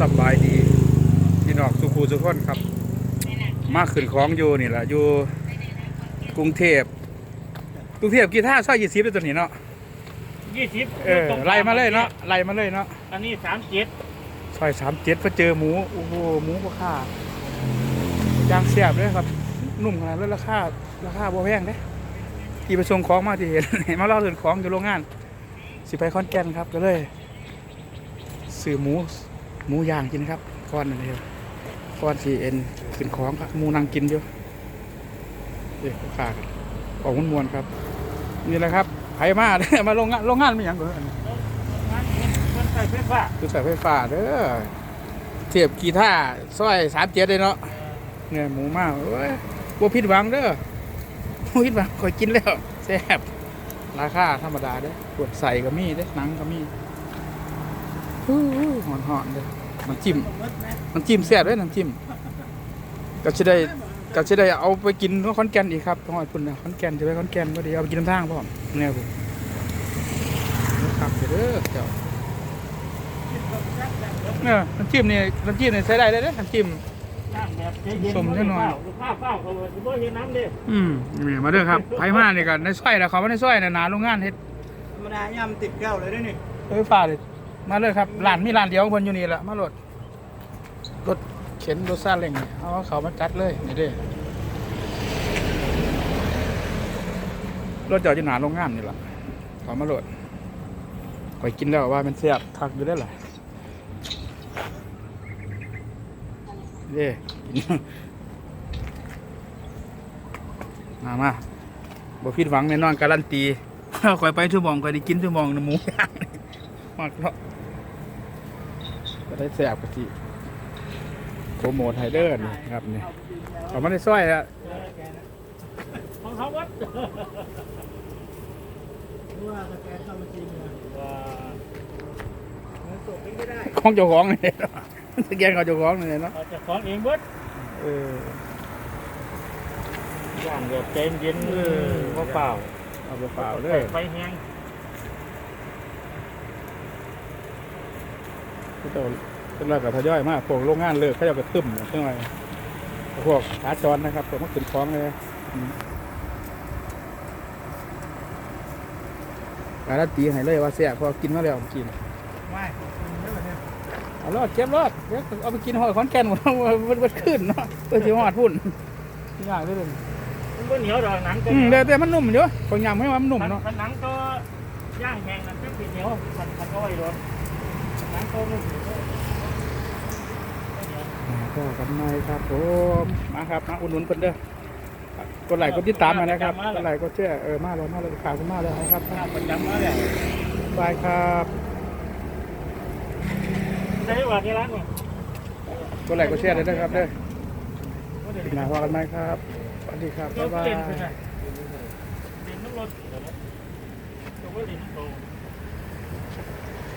สบายดีพี่น้องสุขูสุขคนครับ มาขึ้นของอยู่นี่แหละอยู่กรุงเทพกรุงเทพกีท่าซอยยี่สิบเลยตัวนี้เนาะยี่สิบเออไล่มาเลยเนาะไล่มาเลยเนาะอันนี้สามเจ็ดซอยสามเจ็ดพอเจอหมูโอ้โหหมูก็ค่าย่างเสียบเลยครับ นุ่มขนาดนั้นราคาราคาบ่แพงเด้ที่ไปส่งของมาที่เห็นมาเล่าถึงของอยู่โรงงาน สิไปคอนแก่นครับก็เลยซื้อหมู หมูย่างกินครับก้อนนึงเดียวก้อนสีเอ็นขึ้นของครับหมูนั่งกินอยู่เด็กขากันออกมวนๆครับ นี่แหละครับไผมามาโรงงานโรงงานไม่ยังก่อนงานมันใส่ไฟฟ้าคือสายไฟฟ้าเด้อเทียบกีท่าซอยสามเจ็ดเลยเนาะเนี่ยหมูมากเอ้ยบ่ผิดหวังเด้อบ่ผิดหวังคอยกินแล้วแซ่บราคาธรรมดาเด้อปวดใส่ก็มีเด้อหนังก็มีฮู้หอนหอนๆเด้อ น้ำจิ้มน้ำจิ้มแซ่บเด้อน้ำจิ้มก็จะได้ก็จะได้เอาไปกินที่ขอนแก่นอีกครับหอยคุณนะขอนแก่นจะไปขอนแก่นก็ดีเอาไปกินน้ำทางพ่อมเนี่ยผมครับเด้อเจ้าเออน้ำจิ้มนี่น้ำจิ้มนี่ใช้ได้เลยเด้อน้ำจิ้มน้ำแบบใจเย็นสมแน่นอนข้าวข้าวเขาเลยบ่เห็นน้ำเด้อืมนี่มาเด้อครับไผมานี่กันในซอยนะเขาไม่ได้ซอยนะหนาโรงงานเฮ็ดธรรมดาย่ำติดแก้วเลยด้วยนี่ไฟฟ้าเลย มาเลยครับร้านมีร้านเดียวของเพิ่นอยู่นี่แหละมาโหลดรถเข็นรถซาเล้งนี่เอาเขามาจัดเลยนี่เด้รถจอดอยู่หนาโรงงานนี่แหละเขามาโหลดข่อยกินแล้วว่ามันแซ่บคักอยู่ได้อล่ะเด้กินมามาบ่ผิดหวังแน่นอนการันตีข่อยไปชั่วโมงข่อยได้กินชั่วโมงนึ่งหมู มากเนาะก็ได้แซ่บกะทิโปรโมทไฮเดอร์นี่ครับนี่เขาไม่ได้ซ้อยอะของเขาวัดว่าสแกนเข้ามาจริงเลยว่าเงินสดไม่ได้ของเจ้าของนี่เนาะสแกนเขาเจ้าของนี่เนาะเราจะของเองเบิดเอออย่างแบบใจเย็นเออว่าเปล่าเอาเปล่าๆเลยไฟแห้ง ก็เจ้าเจ้ากับทยอยมากพวกโรงงานเลิกเขาเจ้าก็ตึมเท่าไหร่พวกขาจรนะครับผมมาขึ้นคล้องเลยอืมการันตีให้เลยว่าแซ่บเพอกินมาแล้วกินไม่ไม่แบบนี้เอารอดเก็บรอดเดี๋ยวเอาไปกินหอยขอนแก่นหมดมันมันขึ้นเนาะเพื่อที่หอดพุ่นยากเลยเลยมันบ่เหนียวดอกหนังก็อืมแต่แต่มันนุ่มอยู่คนยำให้ว่ามันนุ่มเนาะหนังก็ย่างแห้งนั่นเป็นเหนียวมันมันก็ไอ้โดน หนังก็นุ่มอยู่อ่าก็กันหน่อยครับผมมาครับมาอุดหนุนเพิ่นเด้อครับกดไลค์กดติดตามมานะครับกดไลค์กดแชร์เออมาเลยมาเลยข่าวคุณมาเลยนะครับหน้าประจำมาแล้วบายครับได้ว่าที่ร้านนี่กดไลค์กดแชร์เลยนะครับเด้อติดหน้าว่ากันไหมครับสวัสดีครับบ๊ายบายเด่นน้ำรถตัวว่าเด่นน้ำโต